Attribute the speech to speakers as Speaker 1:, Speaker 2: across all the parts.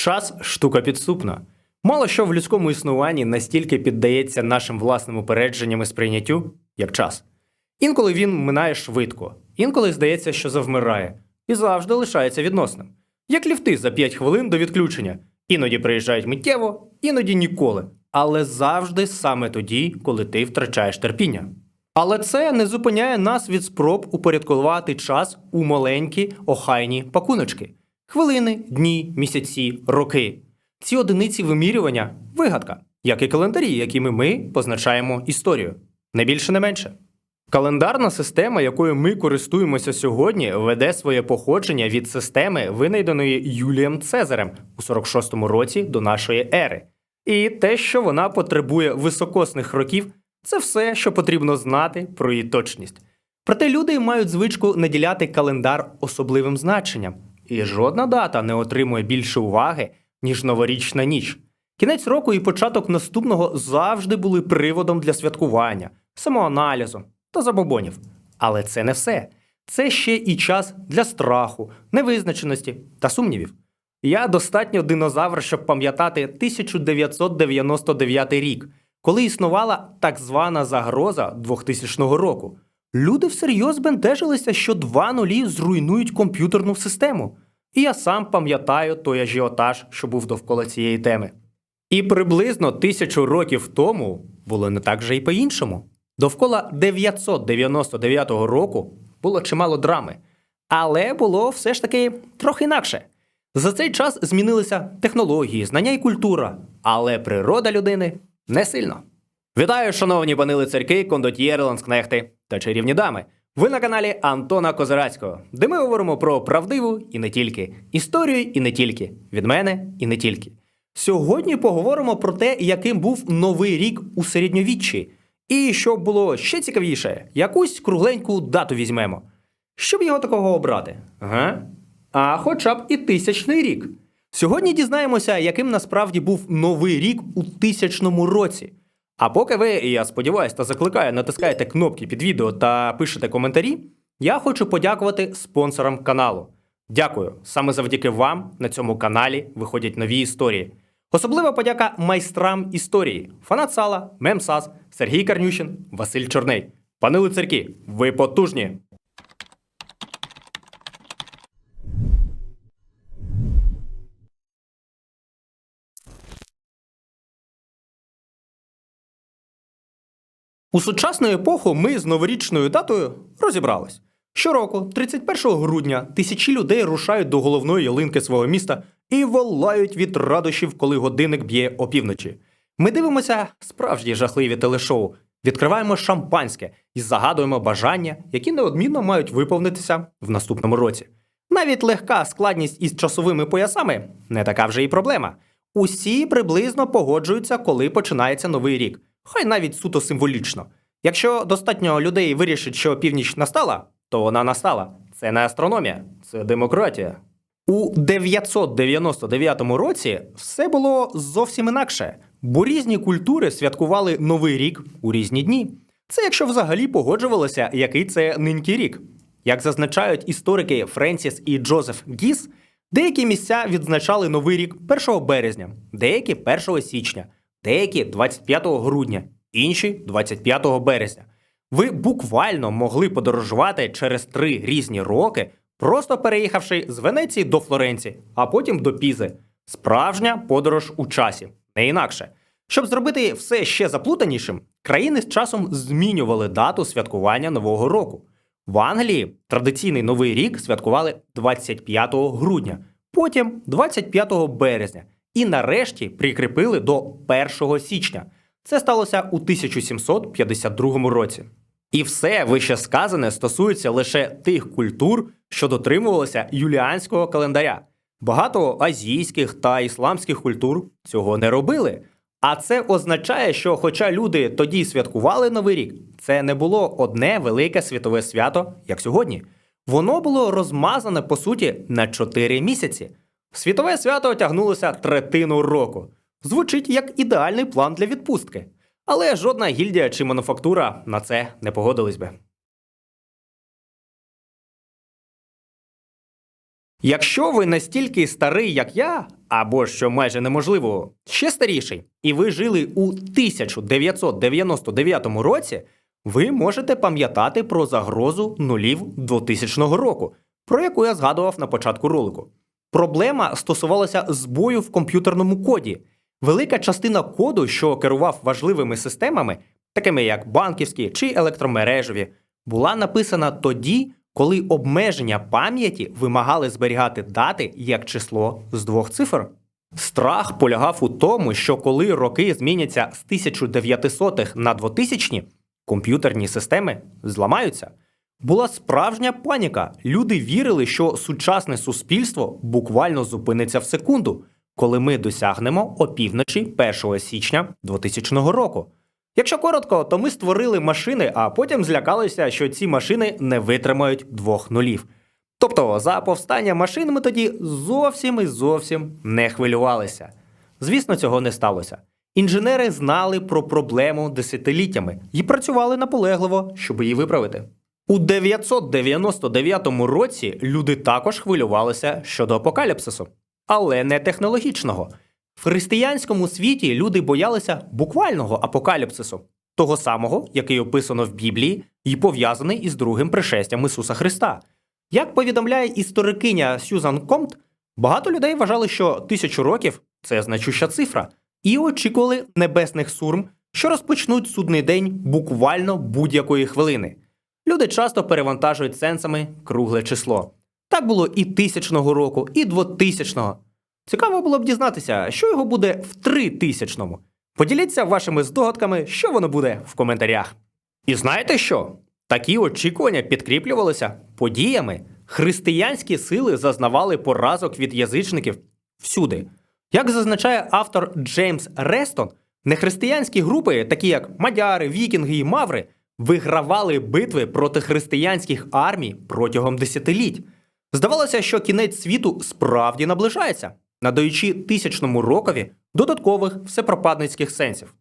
Speaker 1: Час штука підступна. Мало що в людському існуванні настільки піддається нашим власним упередженням і сприйняттю, як час. Інколи він минає швидко, інколи здається, що завмирає, і завжди лишається відносним. Як ліфти за 5 хвилин до відключення. Іноді приїжджають миттєво, іноді ніколи. Але завжди саме тоді, коли ти втрачаєш терпіння. Але це не зупиняє нас від спроб упорядкувати час у маленькі охайні пакуночки: хвилини, дні, місяці, роки. Ці одиниці вимірювання вигадка, як і календарі, якими ми позначаємо історію. Не більше, не менше. Календарна система, якою ми користуємося сьогодні, веде своє походження від системи, винайденої Юлієм Цезарем у 46-му році до нашої ери. І те, що вона потребує високосних років, це все, що потрібно знати про її точність. Проте люди мають звичку наділяти календар особливим значенням, і жодна дата не отримує більше уваги, ніж новорічна ніч. Кінець року і початок наступного завжди були приводом для святкування, самоаналізу та забобонів. Але це не все. Це ще і час для страху, невизначеності та сумнівів. Я достатньо динозавр, щоб пам'ятати 1999 рік, коли існувала так звана загроза 2000 року. Люди всерйоз бентежилися, що два нулі зруйнують комп'ютерну систему. І я сам пам'ятаю той ажіотаж, що був довкола цієї теми. І приблизно тисячу років тому було не так же і по-іншому. Довкола 999 року було чимало драми, але було все ж таки трохи інакше. За цей час змінилися технології, знання і культура, але природа людини не сильно. Вітаю, шановні пани лицарки, кондотьєри, ланскнехти та чарівні дами. Ви на каналі Антона Козирацького, де ми говоримо про правдиву і не тільки, історію і не тільки, від мене і не тільки. Сьогодні поговоримо про те, яким був новий рік у середньовіччі. І щоб було ще цікавіше, якусь кругленьку дату візьмемо. Щоб його такого обрати? Ага. А хоча б і тисячний рік. Сьогодні дізнаємося, яким насправді був новий рік у тисячному році. А поки ви, я сподіваюся, та закликаю, натискаєте кнопки під відео та пишете коментарі, я хочу подякувати спонсорам каналу. Дякую. Саме завдяки вам на цьому каналі виходять нові історії. Особлива подяка майстрам історії: Фанат Сала, Мемсас, Сергій Карнющин, Василь Чорний. Пани лицарки, ви потужні! У сучасну епоху ми з новорічною датою розібрались. Щороку, 31 грудня, тисячі людей рушають до головної ялинки свого міста і волають від радощів, коли годинник б'є опівночі. Ми дивимося справжні жахливі телешоу, відкриваємо шампанське і загадуємо бажання, які неодмінно мають виповнитися в наступному році. Навіть легка складність із часовими поясами не така вже і проблема. Усі приблизно погоджуються, коли починається новий рік, хай навіть суто символічно. Якщо достатньо людей вирішить, що північ настала, то вона настала. Це не астрономія, це демократія. У 999 році все було зовсім інакше, бо різні культури святкували новий рік у різні дні. Це якщо взагалі погоджувалося, який це нинький рік. Як зазначають історики Френсіс і Джозеф Гіс, деякі місця відзначали новий рік 1 березня, деякі 1 січня, деякі 25 грудня, інші 25 березня. Ви буквально могли подорожувати через три різні роки, просто переїхавши з Венеції до Флоренції, а потім до Пізи. Справжня подорож у часі, не інакше. Щоб зробити все ще заплутанішим, країни з часом змінювали дату святкування Нового року. В Англії традиційний новий рік святкували 25 грудня, потім 25 березня, і нарешті прикріпили до 1 січня. Це сталося у 1752 році. І все вище сказане стосується лише тих культур, що дотримувалися юліанського календаря. Багато азійських та ісламських культур цього не робили. А це означає, що, хоча люди тоді святкували Новий рік, це не було одне велике світове свято, як сьогодні. Воно було розмазане по суті на 4 місяці. Світове свято тягнулося третину року. Звучить як ідеальний план для відпустки. Але жодна гільдія чи мануфактура на це не погодились би. Якщо ви настільки старий, як я, або що майже неможливо, ще старіший, і ви жили у 1999 році, ви можете пам'ятати про загрозу нулів 2000 року, про яку я згадував на початку ролику. Проблема стосувалася збою в комп'ютерному коді. Велика частина коду, що керував важливими системами, такими як банківські чи електромережеві, була написана тоді, коли обмеження пам'яті вимагали зберігати дати як число з двох цифр. Страх полягав у тому, що коли роки зміняться з 1900-х на 2000-ні, комп'ютерні системи зламаються. Була справжня паніка. Люди вірили, що сучасне суспільство буквально зупиниться в секунду, коли ми досягнемо опівночі 1 січня 2000 року. Якщо коротко, то ми створили машини, а потім злякалися, що ці машини не витримають двох нулів. Тобто за повстання машин ми тоді зовсім і зовсім не хвилювалися. Звісно, цього не сталося. Інженери знали про проблему десятиліттями і працювали наполегливо, щоб її виправити. У 999 році люди також хвилювалися щодо апокаліпсису, але не технологічного. В християнському світі люди боялися буквального апокаліпсису, того самого, який описано в Біблії, і пов'язаний із другим пришестям Ісуса Христа. Як повідомляє історикиня Сюзан Комт, багато людей вважали, що тисячу років це значуща цифра, і очікували небесних сурм, що розпочнуть судний день буквально будь-якої хвилини. Люди часто перевантажують сенсами кругле число. Так було і тисячного року, і двотисячного. Цікаво було б дізнатися, що його буде в тритисячному. Поділіться вашими здогадками, що воно буде в коментарях. І знаєте що? Такі очікування підкріплювалися подіями. Християнські сили зазнавали поразок від язичників всюди. Як зазначає автор Джеймс Рестон, нехристиянські групи, такі як мадяри, вікінги і маври, вигравали битви проти християнських армій протягом десятиліть. Здавалося, що кінець світу справді наближається, надаючи тисячному рокові додаткових всепропадницьких сенсів.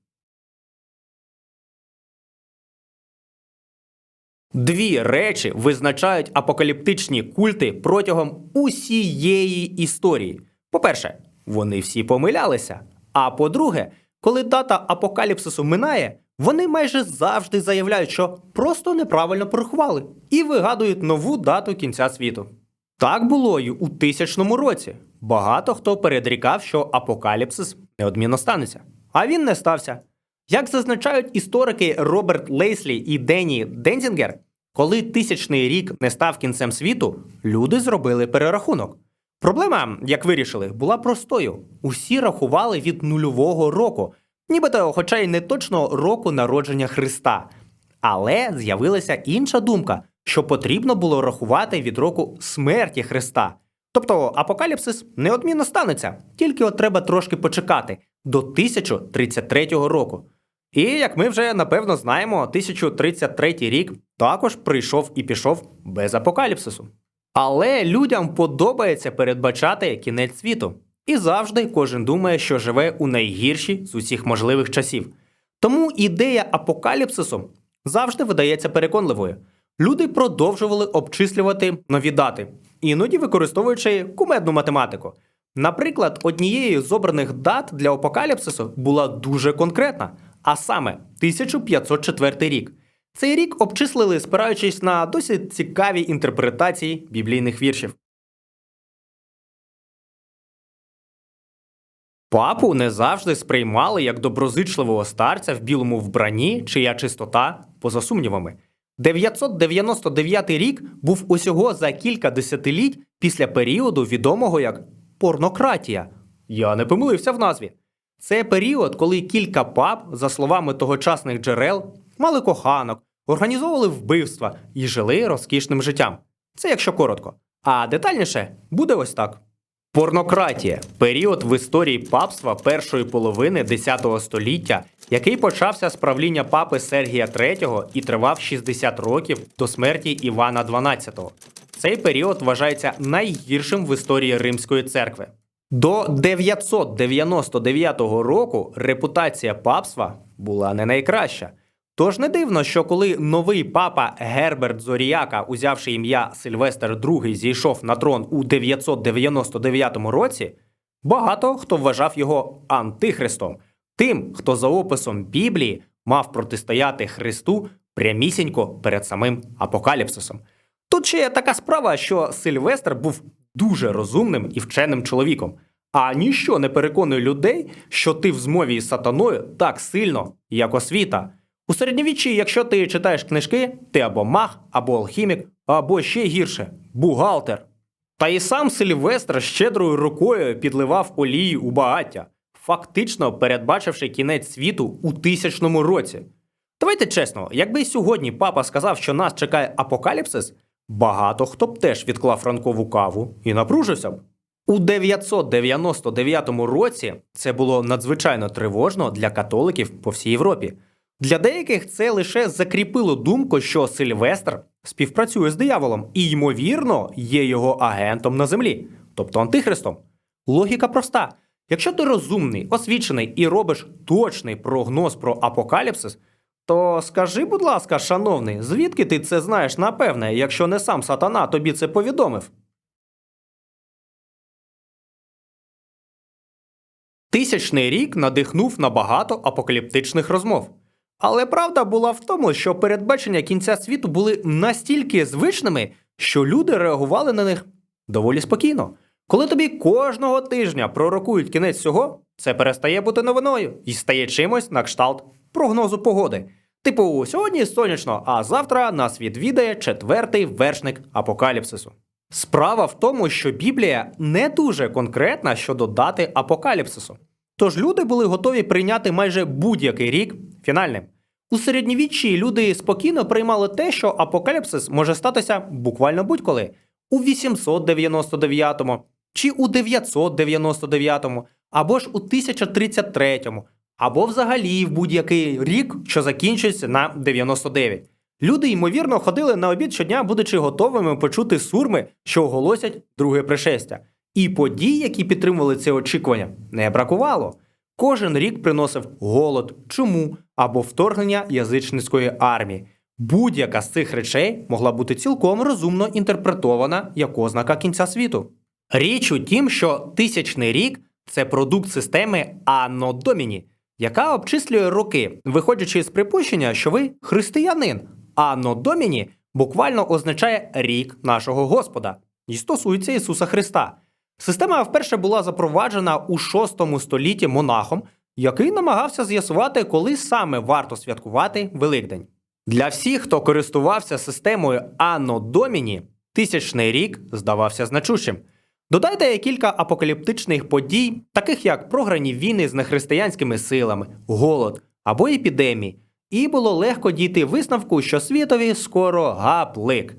Speaker 1: Дві речі визначають апокаліптичні культи протягом усієї історії. По-перше, вони всі помилялися. А по-друге, коли дата апокаліпсису минає, вони майже завжди заявляють, що просто неправильно порахували і вигадують нову дату кінця світу. Так було й у тисячному році. Багато хто передрікав, що апокаліпсис неодмінно станеться. А він не стався. Як зазначають історики Роберт Лейслі і Денні Дензінгер, коли тисячний рік не став кінцем світу, люди зробили перерахунок. Проблема, як вирішили, була простою: усі рахували від нульового року, нібито, хоча й не точно року народження Христа. Але з'явилася інша думка, що потрібно було рахувати від року смерті Христа. Тобто апокаліпсис неодмінно станеться, тільки от треба трошки почекати до 1033 року. І як ми вже напевно знаємо, 1033 рік також прийшов і пішов без апокаліпсису. Але людям подобається передбачати кінець світу. І завжди кожен думає, що живе у найгірші з усіх можливих часів. Тому ідея апокаліпсису завжди видається переконливою. Люди продовжували обчислювати нові дати, іноді використовуючи кумедну математику. Наприклад, однією з обраних дат для апокаліпсису була дуже конкретна, а саме 1504 рік. Цей рік обчислили, спираючись на досить цікаві інтерпретації біблійних віршів. Папу не завжди сприймали як доброзичливого старця в білому вбранні, чия чистота поза сумнівами. 999 рік був усього за кілька десятиліть після періоду, відомого як порнократія. Я не помилився в назві. Це період, коли кілька пап, за словами тогочасних джерел, мали коханок, організовували вбивства і жили розкішним життям. Це якщо коротко. А детальніше буде ось так. Порнократія період в історії папства першої половини X століття, який почався з правління папи Сергія III і тривав 60 років до смерті Івана XII. Цей період вважається найгіршим в історії Римської церкви. До 999 року репутація папства була не найкраща. Тож не дивно, що коли новий папа Герберт Зоріяка, узявши ім'я Сильвестр II, зійшов на трон у 999 році, багато хто вважав його антихристом, тим, хто за описом Біблії мав протистояти Христу прямісінько перед самим апокаліпсисом. Тут ще є така справа, що Сильвестр був дуже розумним і вченим чоловіком, а ніщо не переконує людей, що ти в змові із сатаною так сильно, як освіта. У середньовіччі, якщо ти читаєш книжки, ти або маг, або алхімік, або ще гірше бухгалтер. Та і сам Сильвестр щедрою рукою підливав олії у багаття, фактично передбачивши кінець світу у тисячному році. Давайте чесно, якби сьогодні папа сказав, що нас чекає апокаліпсис, багато хто б теж відклав ранкову каву і напружився б. У 999 році це було надзвичайно тривожно для католиків по всій Європі. Для деяких це лише закріпило думку, що Сильвестр співпрацює з дияволом і, ймовірно, є його агентом на землі, тобто антихристом. Логіка проста: якщо ти розумний, освічений і робиш точний прогноз про апокаліпсис, то скажи, будь ласка, шановний, звідки ти це знаєш напевне, якщо не сам сатана тобі це повідомив? Тисячний рік надихнув на багато апокаліптичних розмов. Але правда була в тому, що передбачення кінця світу були настільки звичними, що люди реагували на них доволі спокійно. Коли тобі кожного тижня пророкують кінець всього, це перестає бути новиною і стає чимось на кшталт прогнозу погоди. Типу, сьогодні сонячно, а завтра нас відвідає четвертий вершник апокаліпсису. Справа в тому, що Біблія не дуже конкретна щодо дати апокаліпсису. Тож люди були готові прийняти майже будь-який рік фінальним. У середньовіччі люди спокійно приймали те, що апокаліпсис може статися буквально будь-коли у 899-му, чи у 999-му, або ж у 1033-му, або взагалі в будь-який рік, що закінчується на 99. Люди, ймовірно, ходили на обід щодня, будучи готовими почути сурми, що оголосять друге пришестя. І подій, які підтримували це очікування, не бракувало. Кожен рік приносив голод, чуму або вторгнення язичницької армії. Будь-яка з цих речей могла бути цілком розумно інтерпретована як ознака кінця світу. Річ у тім, що тисячний рік це продукт системи Анно Доміні, яка обчислює роки, виходячи з припущення, що ви християнин. Анно Доміні буквально означає рік нашого Господа і стосується Ісуса Христа. Система вперше була запроваджена у VI столітті монахом, який намагався з'ясувати, коли саме варто святкувати Великдень. Для всіх, хто користувався системою Анно Доміні, тисячний рік здавався значущим. Додайте кілька апокаліптичних подій, таких як програні війни з нехристиянськими силами, голод або епідемії, і було легко дійти висновку, що світові скоро гаплик.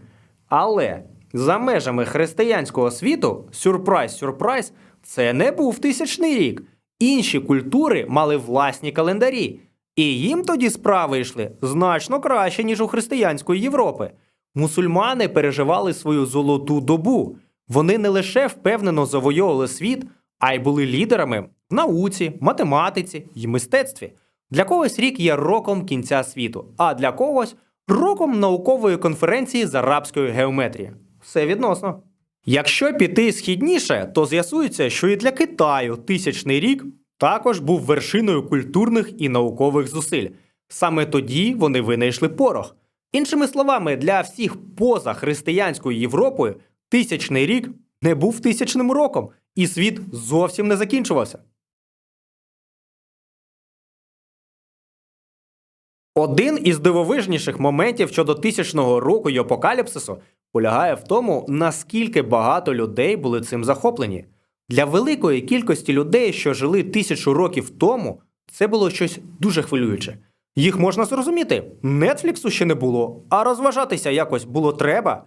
Speaker 1: Але за межами християнського світу, сюрприз, сюрприз, це не був тисячний рік. Інші культури мали власні календарі, і їм тоді справи йшли значно краще, ніж у християнської Європи. Мусульмани переживали свою золоту добу. Вони не лише впевнено завойовували світ, а й були лідерами в науці, математиці й мистецтві. Для когось рік є роком кінця світу, а для когось роком наукової конференції з арабської геометрії. Все відносно. Якщо піти східніше, то з'ясується, що і для Китаю тисячний рік також був вершиною культурних і наукових зусиль. Саме тоді вони винайшли порох. Іншими словами, для всіх поза християнською Європою тисячний рік не був тисячним роком, і світ зовсім не закінчувався. Один із дивовижніших моментів щодо тисячного року й апокаліпсису полягає в тому, наскільки багато людей були цим захоплені. Для великої кількості людей, що жили тисячу років тому, це було щось дуже хвилююче. Їх можна зрозуміти. Нетфліксу ще не було, а розважатися якось було треба.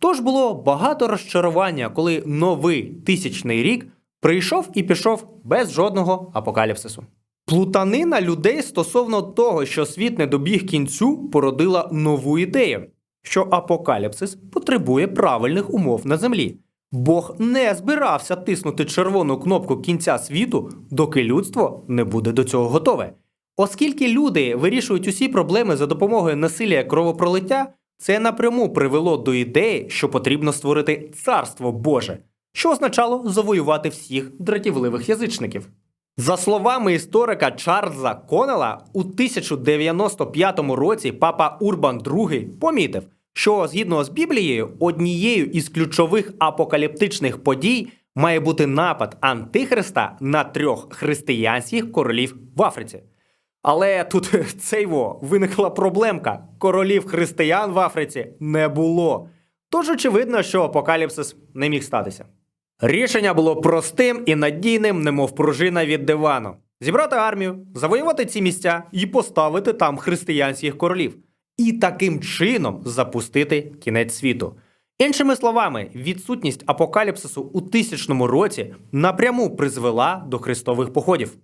Speaker 1: Тож було багато розчарування, коли новий тисячний рік прийшов і пішов без жодного апокаліпсису. Плутанина людей стосовно того, що світ не добіг кінцю, породила нову ідею, що апокаліпсис потребує правильних умов на землі. Бог не збирався тиснути червону кнопку кінця світу, доки людство не буде до цього готове. Оскільки люди вирішують усі проблеми за допомогою насилля кровопролиття, це напряму привело до ідеї, що потрібно створити царство Боже, що означало завоювати всіх дратівливих язичників. За словами історика Чарльза Конела, у 1095 році папа Урбан II помітив, що згідно з Біблією, однією із ключових апокаліптичних подій має бути напад Антихриста на трьох християнських королів в Африці. Але тут цейво виникла проблемка: королів християн в Африці не було. Тож очевидно, що апокаліпсис не міг статися. Рішення було простим і надійним, немов пружина від дивану: зібрати армію, завоювати ці місця і поставити там християнських королів, і таким чином запустити кінець світу. Іншими словами, відсутність апокаліпсису у тисячному році напряму призвела до хрестових походів.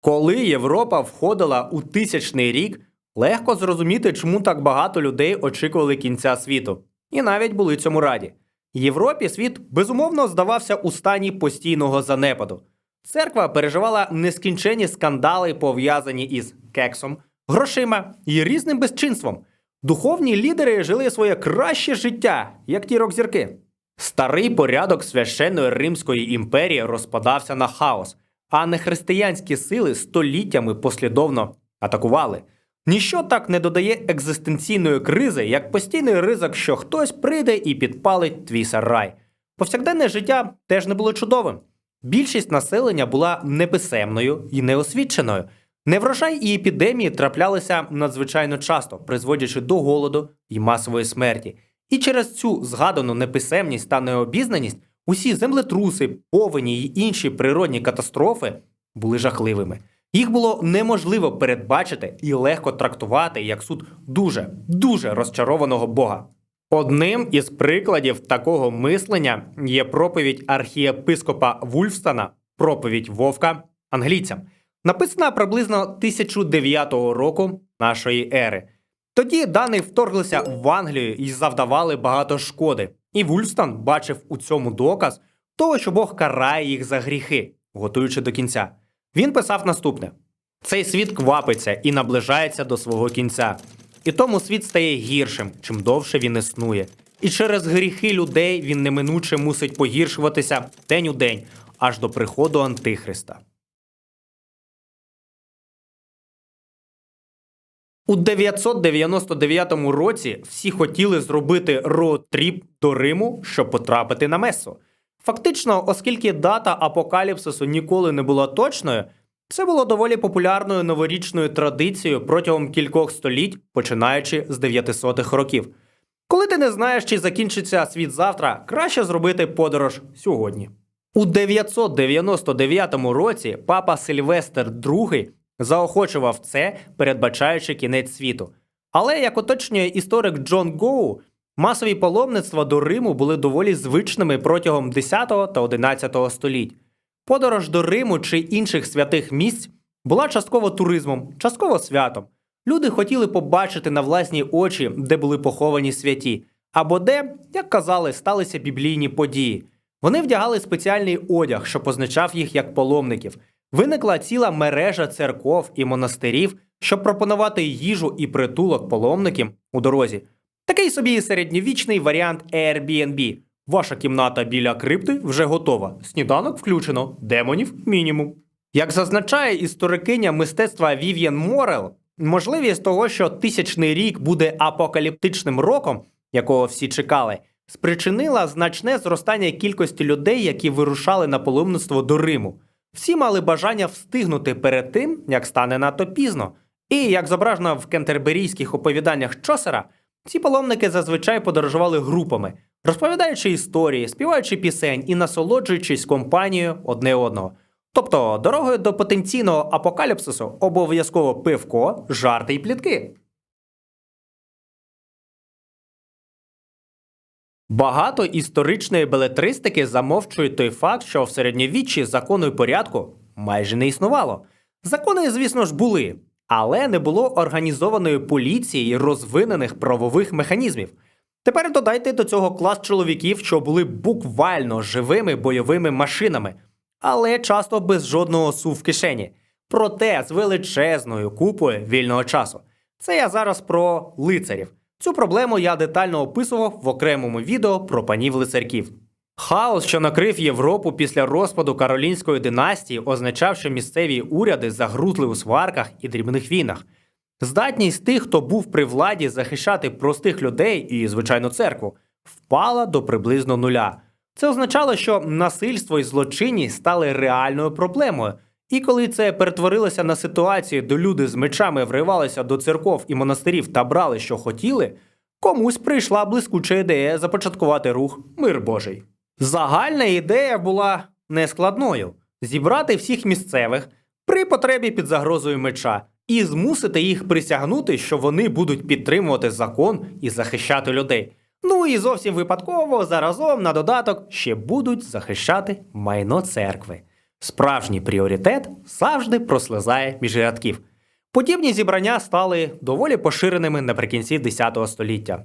Speaker 1: Коли Європа входила у тисячний рік, легко зрозуміти, чому так багато людей очікували кінця світу, і навіть були цьому раді. Європі світ безумовно здавався у стані постійного занепаду. Церква переживала нескінченні скандали, пов'язані із кексом, грошима і різним безчинством. Духовні лідери жили своє краще життя, як ті рок-зірки. Старий порядок священної Римської імперії розпадався на хаос, а нехристиянські сили століттями послідовно атакували. Ніщо так не додає екзистенційної кризи, як постійний ризик, що хтось прийде і підпалить твій сарай. Повсякденне життя теж не було чудовим. Більшість населення була неписемною і неосвіченою. Неврожай і епідемії траплялися надзвичайно часто, призводячи до голоду і масової смерті. І через цю згадану неписемність та необізнаність усі землетруси, повені й інші природні катастрофи були жахливими. Їх було неможливо передбачити і легко трактувати як суд дуже, дуже розчарованого Бога. Одним із прикладів такого мислення є проповідь архієпископа Вульфстана, проповідь Вовка англійцям, написана приблизно 1009 року нашої ери. Тоді дани вторглися в Англію і завдавали багато шкоди. І Вульфстан бачив у цьому доказ того, що Бог карає їх за гріхи, готуючи до кінця. Він писав наступне: цей світ квапиться і наближається до свого кінця. І тому світ стає гіршим, чим довше він існує. І через гріхи людей він неминуче мусить погіршуватися день у день, аж до приходу Антихриста. У 999 році всі хотіли зробити роуд-тріп до Риму, щоб потрапити на Месу. Фактично, оскільки дата апокаліпсису ніколи не була точною, це було доволі популярною новорічною традицією протягом кількох століть, починаючи з 900-х років. Коли ти не знаєш, чи закінчиться світ завтра, краще зробити подорож сьогодні. У 999 році папа Сильвестр II заохочував це, передбачаючи кінець світу. Але, як уточнює історик Джон Гоу, масові паломництва до Риму були доволі звичними протягом 10 та 11 століть. Подорож до Риму чи інших святих місць була частково туризмом, частково святом. Люди хотіли побачити на власні очі, де були поховані святі, або де, як казали, сталися біблійні події. Вони вдягали спеціальний одяг, що позначав їх як паломників. Виникла ціла мережа церков і монастирів, щоб пропонувати їжу і притулок паломникам у дорозі. Такий собі середньовічний варіант Airbnb. Ваша кімната біля крипти вже готова. Сніданок включено, демонів мінімум. Як зазначає історикиня мистецтва Вів'єн Морел, можливість того, що тисячний рік буде апокаліптичним роком, якого всі чекали, спричинила значне зростання кількості людей, які вирушали на паломництво до Риму. Всі мали бажання встигнути перед тим, як стане надто пізно. І як зображено в кентерберійських оповіданнях Чосера, ці паломники зазвичай подорожували групами, розповідаючи історії, співаючи пісень і насолоджуючись компанією одне одного. Тобто дорогою до потенційного апокаліпсису обов'язково пивко, жарти й плітки. Багато історичної белетристики замовчують той факт, що в середньовіччі закону і порядку майже не існувало. Закони, звісно ж, були, але не було організованої поліції розвинених правових механізмів. Тепер додайте до цього клас чоловіків, що були буквально живими бойовими машинами, але часто без жодного су в кишені. Проте з величезною купою вільного часу. Це я зараз про лицарів. Цю проблему я детально описував в окремому відео про панів лицарків. Хаос, що накрив Європу після розпаду Каролінської династії, означав, що місцеві уряди загрузли у сварках і дрібних війнах. Здатність тих, хто був при владі захищати простих людей і, звичайно, церкву, впала до приблизно нуля. Це означало, що насильство і злочинність стали реальною проблемою. І коли це перетворилося на ситуацію, де люди з мечами вривалися до церков і монастирів та брали, що хотіли, комусь прийшла блискуча ідея започаткувати рух Мир Божий. Загальна ідея була нескладною: зібрати всіх місцевих при потребі під загрозою меча і змусити їх присягнути, що вони будуть підтримувати закон і захищати людей. Ну і зовсім випадково заразом на додаток ще будуть захищати майно церкви. Справжній пріоритет завжди прослизає між рядків. Подібні зібрання стали доволі поширеними наприкінці X століття.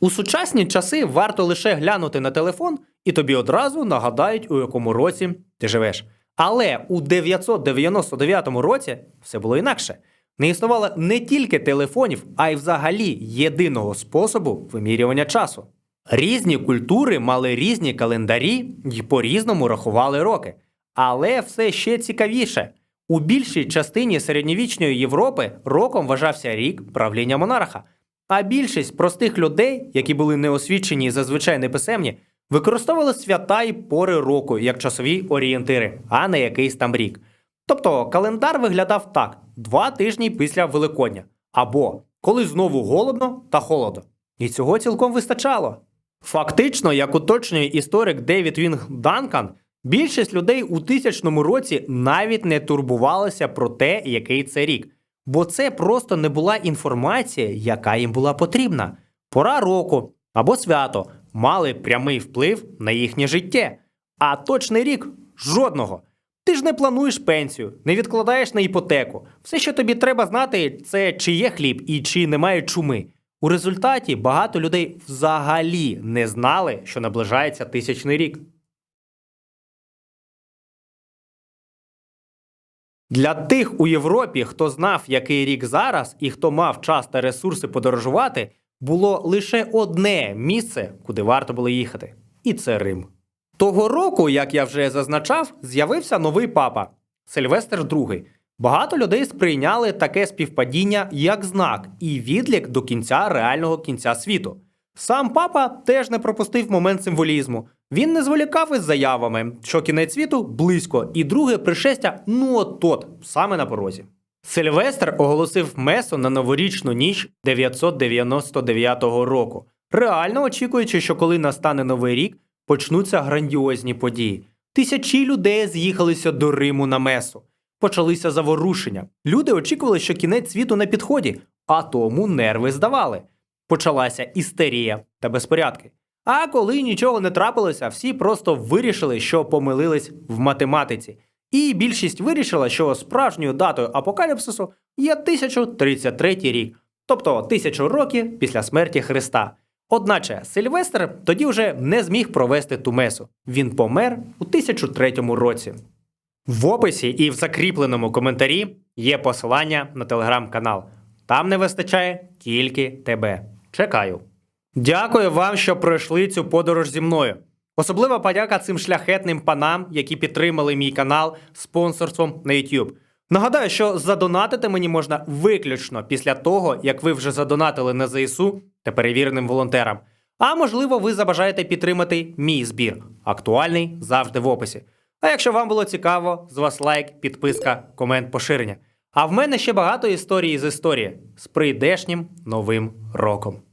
Speaker 1: У сучасні часи варто лише глянути на телефон, і тобі одразу нагадають, у якому році ти живеш. Але у 999 році все було інакше. Не існувало не тільки телефонів, а й взагалі єдиного способу вимірювання часу. Різні культури мали різні календарі і по-різному рахували роки. Але все ще цікавіше. У більшій частині середньовічної Європи роком вважався рік правління монарха. А більшість простих людей, які були неосвічені і зазвичай неписемні, використовували свята і пори року як часові орієнтири, а не якийсь там рік. Тобто календар виглядав так: два тижні після Великодня, або коли знову голодно та холодно. І цього цілком вистачало. Фактично, як уточнює історик Девід Вінг Данкан, більшість людей у тисячному році навіть не турбувалися про те, який це рік, бо це просто не була інформація, яка їм була потрібна. Пора року або свято мали прямий вплив на їхнє життя, а точний рік жодного. Ти ж не плануєш пенсію, не відкладаєш на іпотеку. Все, що тобі треба знати, це чи є хліб і чи немає чуми. У результаті багато людей взагалі не знали, що наближається тисячний рік. Для тих у Європі, хто знав, який рік зараз, і хто мав час та ресурси подорожувати, було лише одне місце, куди варто було їхати, і це Рим. Того року, як я вже зазначав, з'явився новий папа Сильвестр II. Багато людей сприйняли таке співпадіння як знак і відлік до кінця реального кінця світу. Сам папа теж не пропустив момент символізму. Він не зволікав із заявами, що кінець світу близько, і друге пришестя ну от-от, саме на порозі. Сильвестр оголосив месу на новорічну ніч 999 року, реально очікуючи, що коли настане новий рік, почнуться грандіозні події. Тисячі людей з'їхалися до Риму на месу. Почалися заворушення. Люди очікували, що кінець світу на підході, а тому нерви здавали. Почалася істерія та безпорядки. А коли нічого не трапилося, всі просто вирішили, що помилились в математиці. І більшість вирішила, що справжньою датою апокаліпсису є 1033 рік, тобто тисячу років після смерті Христа. Одначе Сильвестр тоді вже не зміг провести ту месу. Він помер у 1003 році. В описі і в закріпленому коментарі є посилання на телеграм-канал. Там не вистачає тільки тебе. Чекаю. Дякую вам, що пройшли цю подорож зі мною. Особлива подяка цим шляхетним панам, які підтримали мій канал спонсорством на YouTube. Нагадаю, що задонатити мені можна виключно після того, як ви вже задонатили на ЗСУ та перевіреним волонтерам. А можливо, ви забажаєте підтримати мій збір. Актуальний завжди в описі. А якщо вам було цікаво, з вас лайк, підписка, комент, поширення. А в мене ще багато історій з історії з прийдешнім новим роком.